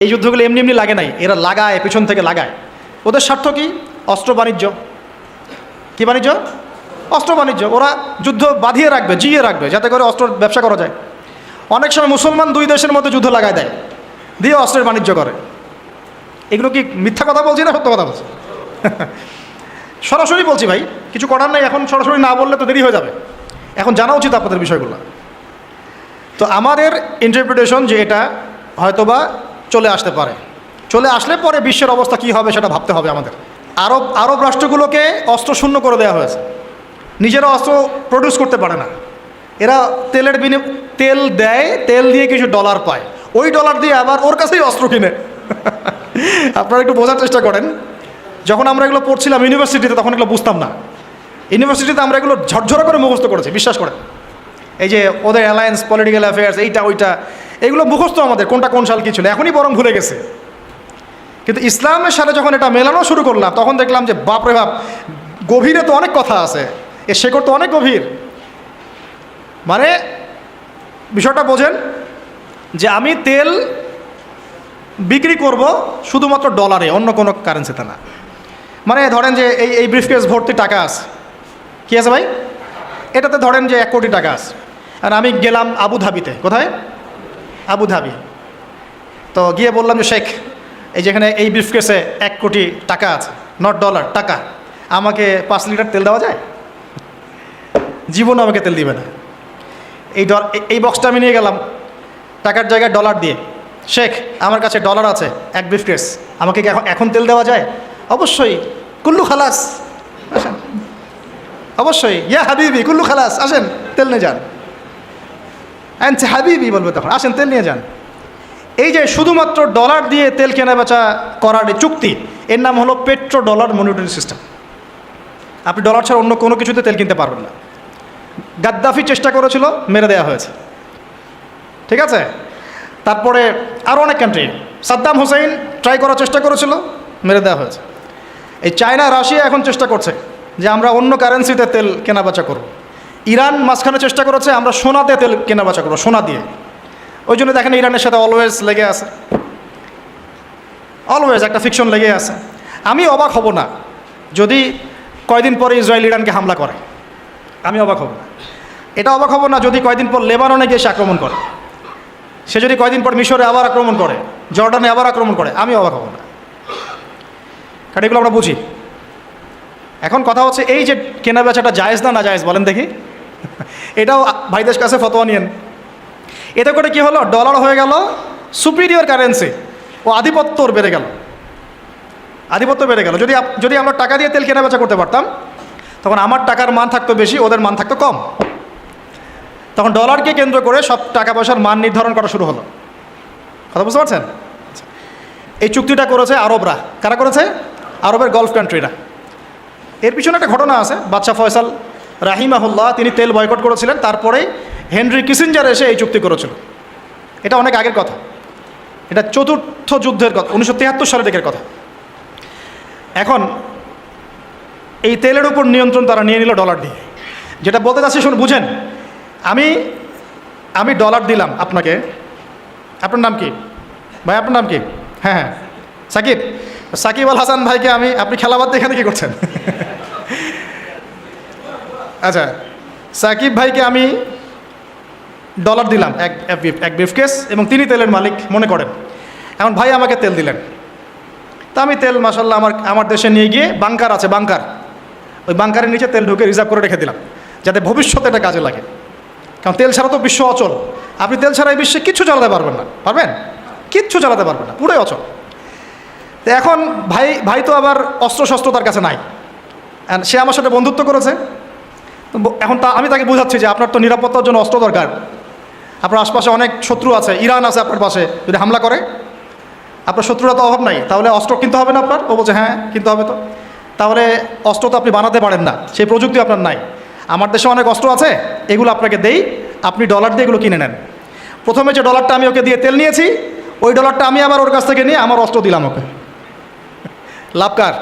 এই যুদ্ধগুলো এমনি এমনি লাগে নাই। এরা লাগায়, পিছন থেকে লাগায়। ওদের স্বার্থ কি? অস্ত্র বাণিজ্য। কি বাণিজ্য? অস্ত্র বাণিজ্য। ওরা যুদ্ধ বাঁধিয়ে রাখবে, জিয়ে রাখবে, যাতে করে অস্ত্র ব্যবসা করা যায়। অনেক সময় মুসলমান দুই দেশের মধ্যে যুদ্ধ লাগায় দেয়, দিয়ে অস্ত্রের বাণিজ্য করে। এগুলো কি মিথ্যা কথা বলছি না সত্য কথা বলছি? সরাসরি বলছি ভাই, কিছু করার নাই, এখন সরাসরি না বললে তো দেরি হয়ে যাবে। এখন জানা উচিত আপনাদের বিষয়গুলো। তো আমাদের ইন্টারপ্রিটেশন যে এটা, হয়তোবা চলে আসতে পারে। চলে আসলে পরে বিশ্বের অবস্থা কী হবে সেটা ভাবতে হবে আমাদের। আরব আরব রাষ্ট্রগুলোকে অস্ত্র শূন্য করে দেওয়া হয়েছে। নিজেরা অস্ত্র প্রডিউস করতে পারে না। এরা তেলের বিনি তেল দেয়, তেল দিয়ে কিছু ডলার পায়। ওই ডলার দিয়ে আবার ওর কাছেই অস্ত্র কিনে। আপনারা একটু বোঝার চেষ্টা করেন। যখন আমরা এগুলো পড়ছিলাম ইউনিভার্সিটিতে তখন এগুলো বুঝতাম না। ইউনিভার্সিটিতে আমরা এগুলো ঝরঝরা করে মুখস্থ করেছি, বিশ্বাস করেন। এই যে ওদের অ্যালায়েন্স পলিটিক্যাল অ্যাফেয়ার্স এইটা, ওইটা। এগুলো মুখস্থ আমাদের, কোনটা কোন সাল কী ছিল, এখনই বরং ভুলে গেছে। কিন্তু ইসলামের সাথে যখন এটা মেলানো শুরু করলাম, তখন দেখলাম যে বাপরে বাপ, গভীরে তো অনেক কথা আছে এর শেকড় তো অনেক গভীর। মানে বিষয়টা বোঝেন যে আমি তেল বিক্রি করব শুধুমাত্র ডলারে, অন্য কোনো কারেন্সিতে না। মানে ধরেন যে এই এই ব্রিফকেস ভর্তি টাকা আছে। কী আছে ভাই? এটাতে ধরেন যে এক কোটি টাকা আছে। আর আমি গেলাম আবুধাবিতে, কোথায়? আবুধাবি তো গিয়ে বললাম যে, শেখ, এই যেখানে এই ব্রিফকেসে এক কোটি টাকা আছে নট ডলার টাকা, আমাকে পাঁচ লিটার তেল দেওয়া যায়? জীবনও আমাকে তেল দিবে না। এই ডল, এই বক্সটা আমি নিয়ে গেলাম, টাকার জায়গায় ডলার দিয়ে। শেখ, আমার কাছে ডলার আছে, এক ব্রিফকেস আমাকে কি এখন তেল দেওয়া যায়? অবশ্যই, কুল্লু খালাস, আসেন। অবশ্যই, ইয়া হাবিবি, কুল্লু খালাস, আসেন, তেল নিয়ে যান। আনছে হাবিবি বলবে তখন। আসেন, তেল নিয়ে যান। এই যে শুধুমাত্র ডলার দিয়ে তেল কেনা বেচা করার চুক্তি, এর নাম হলো পেট্রো ডলার মনিটরি সিস্টেম আপনি ডলার ছাড়া অন্য কোনো কিছুতে তেল কিনতে পারবেন না। গাদ্দাফি চেষ্টা করেছিল, মেরে দেওয়া হয়েছে। ঠিক আছে? তারপরে আরও অনেক কান্ট্রি সাদ্দাম হুসাইন ট্রাই করার চেষ্টা করেছিল, মেরে দেওয়া হয়েছে। এই চায়না রাশিয়া এখন চেষ্টা করছে যে আমরা অন্য কারেন্সিতে তেল কেনাবেচা করব। ইরান মাঝখানে চেষ্টা করেছে, আমরা সোনাতে তেল কেনাবেচা করব, সোনা দিয়ে। ওই জন্য দেখেন ইরানের সাথে অলওয়েজ লেগে আছে। অলওয়েজ একটা ফিকশন লেগে আছে। আমি অবাক হব না যদি কয়দিন পরে ইসরায়েল ইরানকে হামলা করে। আমি অবাক হব না। এটা অবাক হব না যদি কয়দিন পর লেবাননে গিয়ে সে আক্রমণ করে। সে যদি কয়দিন পর মিশরে আবার আক্রমণ করে, জর্ডানে আবার আক্রমণ করে, আমি অবাক হব না। কারণ এগুলো আমরা বুঝি। এখন কথা হচ্ছে এই যে কেনা বেচাটা জায়েজ না না জায়েজ বলেন দেখি। এটাও ভাইদের কাছে ফতোয়া নিয়েন। এতে করে কি হলো? ডলার হয়ে গেল সুপিরিয়র কারেন্সি ও আধিপত্য বেড়ে গেল। আধিপত্য বেড়ে গেল। যদি যদি আমরা টাকা দিয়ে তেল কেনা বেচা করতে পারতাম, তখন আমার টাকার মান থাকতো বেশি, ওদের মান থাকতো কম। তখন ডলারকে কেন্দ্র করে সব টাকা পয়সার মান নির্ধারণ করা শুরু হলো। কথা বুঝতে পারছেন? এই চুক্তিটা করেছে আরবরা। কারা করেছে? আরবের গলফ কান্ট্রিরা এর পিছনে একটা ঘটনা আছে, বাদশাহ ফয়সাল রাহিমাহুল্লাহ, তিনি তেল বয়কট করেছিলেন তারপরেই হেনরি কিসিঞ্জার এসে এই চুক্তি করেছিল। এটা অনেক আগের কথা। এটা চতুর্থ যুদ্ধের কথা, উনিশশো তিয়াত্তর সালের দিকের কথা। এখন, এই তেলের উপর নিয়ন্ত্রণ তারা নিয়ে নিল ডলার দিয়ে। যেটা বলতে চাচ্ছি শুনে বুঝেন। আমি আমি ডলার দিলাম আপনাকে। আপনার নাম কি? ভাই, আপনার নাম কি? হ্যাঁ হ্যাঁ। সাকিব। সাকিব আল হাসান ভাইকে আমি, আপনি খেলাবাদ এখানে কি করছেন? আচ্ছা সাকিব ভাইকে আমি ডলার দিলাম, এক এক ব্রিফকেস এবং তিনি তেলের মালিক মনে করেন। এখন ভাই আমাকে তেল দিলেন। তা আমি তেল মাসাল্লাহ আমার আমার দেশে নিয়ে গিয়ে বাংকার আছে বাংকার ওই বাংকারের নিচে তেল ঢুকে রিজার্ভ করে রেখে দিলাম, যাতে ভবিষ্যতে এটা কাজে লাগে। কারণ তেল ছাড়া তো বিশ্ব অচল। আপনি তেল ছাড়া এই বিশ্বে কিচ্ছু চালাতে পারবেন না। পারবেন? কিচ্ছু চালাতে পারবেন না, পুরোই অচল। তো এখন ভাই ভাই তো আবার অস্ত্র শস্ত্র তার কাছে নাই। সে আমার সাথে বন্ধুত্ব করেছে। এখন তা আমি তাকে বোঝাচ্ছি যে আপনার তো নিরাপত্তার জন্য অস্ত্র দরকার। আপনার আশপাশে অনেক শত্রু আছে, ইরান আছে আপনার পাশে, যদি হামলা করে। আপনার শত্রুরা তো অভাব নাই, তাহলে অস্ত্র কিনতে হবে না আপনার? ও বলছে হ্যাঁ কিনতে হবে তো। তাহলে অস্ত্র তো আপনি বানাতে পারেন না, সেই প্রযুক্তি আপনার নাই। আমার দেশে অনেক অস্ত্র আছে, এগুলো আপনাকে দেই, আপনি ডলার দিয়ে এগুলো কিনে নেন। প্রথমে যে ডলারটা আমি ওকে দিয়ে তেল নিয়েছি, ওই ডলারটা আমি আবার ওর কাছ থেকে নিয়ে আমার অস্ত্র দিলাম ওকে। লাভকার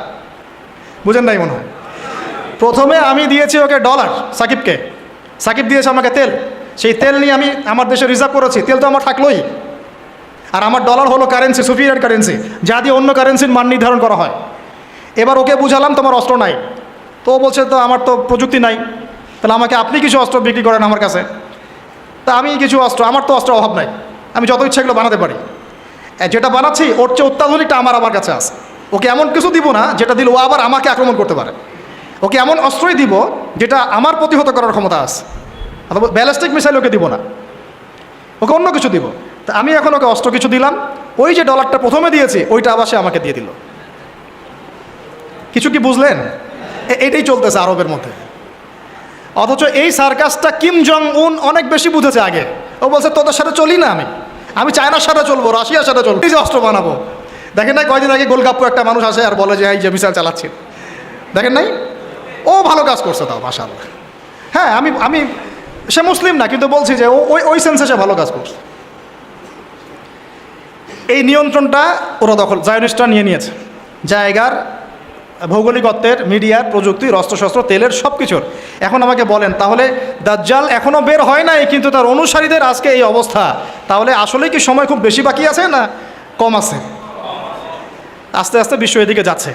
বুঝেন নাই মনে হয়। প্রথমে আমি দিয়েছি ওকে ডলার সাকিবকে। সাকিব দিয়েছে আমাকে তেল। সেই তেল নিয়ে আমি আমার দেশে রিজার্ভ করেছি। তেল তো আমার থাকলোই। আর আমার ডলার হলো কারেন্সি সুপিরিয়ার কারেন্সি যা দিয়ে অন্য কারেন্সির মান নির্ধারণ করা হয়। এবার ওকে বুঝালাম, তোমার অস্ত্র নাই। তো বলছে, তো আমার তো প্রযুক্তি নাই। তাহলে আমাকে আপনি কিছু অস্ত্র বিক্রি করেন আমার কাছে। তা আমি কিছু অস্ত্র, আমার তো অস্ত্র অভাব নাই। আমি যত ইচ্ছা এগুলো বানাতে পারি। যেটা বানাচ্ছি, ওর চেয়ে অত্যাধুনিকটা আমার আমার কাছে আছে। ওকে এমন কিছু দিব না, যেটা দিলে ও আবার আমাকে আক্রমণ করতে পারে। ওকে এমন অস্ত্রই দিব যেটা আমার প্রতিহত করার ক্ষমতা আছে। অথবা ব্যালিস্টিক মিসাইল ওকে দিব না। ওকে অন্য কিছু দিব। তা আমি এখন ওকে অস্ত্র কিছু দিলাম। ওই যে ডলারটা প্রথমে দিয়েছি, ওইটা আবার সে আমাকে দিয়ে দিল। কিছু কি বুঝলেন? এ- এইটাই চলতেছে আরবের মধ্যে। অথচ এই সার্কাসটা কিম জং উন অনেক বেশি বুঝেছে আগে। ও বলছে, তোদের সাথে চলি না আমি। আমি চায়নার সাথে চলবো, রাশিয়ার সাথে চলবো। এই যে অস্ত্র বানাবো। দেখেন নাই, কয়দিন আগে গোলগাপ্পু একটা মানুষ আসে আর বলে যে, এই যে মিসাইল চালাচ্ছে। দেখেন নাই? ও ভালো কাজ করছে তাও মাসাল হ্যাঁ আমি আমি, সে মুসলিম না, কিন্তু বলছি যে ওই ওই সেন্সে সে ভালো কাজ করছে। এই নিয়ন্ত্রণটা ওরা দখল, জায়নিস্টরা নিয়ে নিয়েছে। জায়গার, ভৌগোলিকত্বের, মিডিয়ার প্রযুক্তির অস্ত্রশস্ত্র তেলের সব কিছুর এখন আমাকে বলেন, তাহলে দাজ্জাল এখনও বের হয় নাই, কিন্তু তার অনুসারীদের আজকে এই অবস্থা? তাহলে আসলে কি সময় খুব বেশি বাকি আছে না কম আছে? আস্তে আস্তে বিশ্ব এদিকে যাচ্ছে।